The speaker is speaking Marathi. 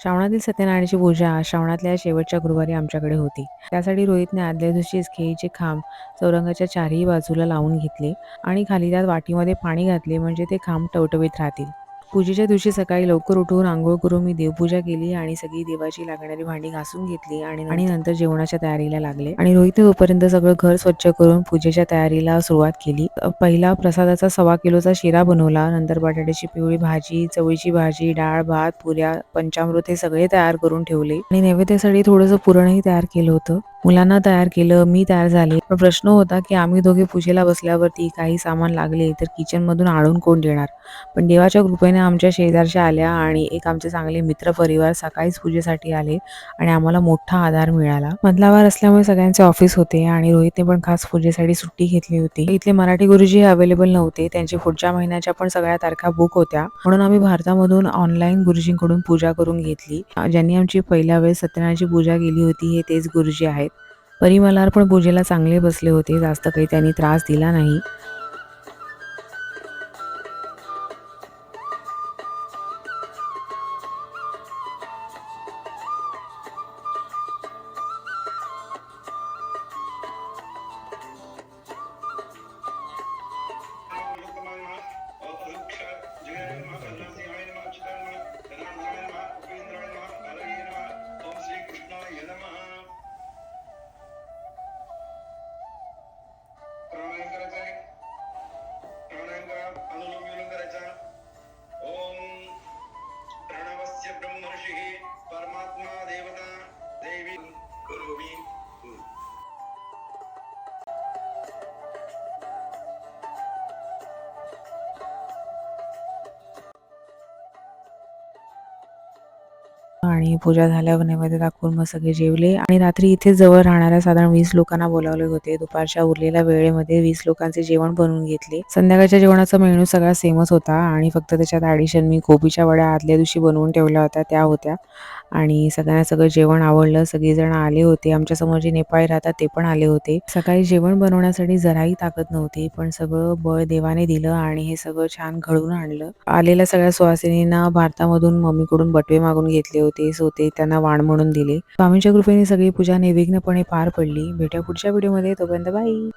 श्रावणातील सत्यनारायणाची पूजा श्रावणातल्या शेवटच्या गुरुवारी आमच्याकडे होती. त्यासाठी रोहितने आदल्या दिवशीच खेळीचे खांब चौरंगाच्या चारही बाजूला लावून घेतले आणि खाली त्यात वाटीमध्ये पाणी घातले म्हणजे ते खांब टवटवीत राहतील. पूजेच्या दिवशी सकाळी लवकर उठून आंघोळ करून मी देवपूजा केली आणि सगळी देवाची लागणारी भांडी घासून घेतली आणि आणि नंतर जेवणाच्या तयारीला लागले. आणि रोहितने तोपर्यंत सगळं घर स्वच्छ करून पूजेच्या तयारीला सुरुवात केली. पहिला प्रसादाचा सव्वा किलोचा शिरा बनवला. नंतर बटाट्याची पिवळी भाजी चवळीची भाजी डाळ भात पुऱ्या पंचामृत हे सगळे तयार करून ठेवले. आणि नैवेद्यासाठी थोडंसं पुरणही तयार केलं होतं. मुलांना तयार केलं मी तयार झाले. पण प्रश्न होता की आम्ही दोघे पूजेला बसल्यावरती काही सामान लागले तर किचन मधून आणून कोण देणार? पण देवाच्या कृपेने आमच्या शेजारच्या आल्या आणि एक आमचे चांगले मित्र परिवार सकाळीच पूजेसाठी आले आणि आम्हाला मोठा आधार मिळाला. मधला वार असल्यामुळे सगळ्यांचे ऑफिस होते आणि रोहितने पण खास पूजेसाठी सुट्टी घेतली होती. इथले मराठी गुरुजी अवेलेबल नव्हते त्यांची पुढच्या महिन्याच्या पण सगळ्या तारखा बुक होत्या. म्हणून आम्ही भारतामधून ऑनलाईन गुरुजींकडून पूजा करून घेतली. ज्यांनी आमची पहिल्या वेळेस सत्यनारायणची पूजा केली होती हे तेच गुरुजी आहेत. परिमलार पण पूजेला चांगले बसले होते. जास्त काही त्यांनी त्रास दिला नाही. Guru Gobind आणि पूजा झाल्यावर नैवेद्य दाखवून मग सगळे जेवले. आणि रात्री इथे जवळ राहणाऱ्या साधारण वीस लोकांना बोलावले होते. दुपारच्या उरलेल्या वेळेमध्ये वीस लोकांचे जेवण बनवून घेतले. संध्याकाळच्या जेवणाचा मेनू सगळा सेमच होता आणि फक्त त्याच्यात ॲडिशन मी कोबीच्या वड्या आदल्या दिवशी बनवून ठेवल्या होत्या त्या होत्या. आणि सगळ्यांना सगळं जेवण आवडलं. सगळेजण आले होते. आमच्यासमोर जे नेपाळी राहतात ते पण आले होते. सकाळी जेवण बनवण्यासाठी जराही ताकद नव्हती पण सगळं बळ देवाने दिलं आणि हे सगळं छान घडवून आणलं. आलेल्या सगळ्या सुवासिनींना भारतामधून मम्मीकडून बटवे मागून घेतले होते. केस होते त्यांना वाण म्हणून दिले. स्वामींच्या कृपेने सगळी पूजा निर्विघ्नपणे पार पडली. भेट्या पुढच्या व्हिडिओमध्ये तोपर्यंत बाई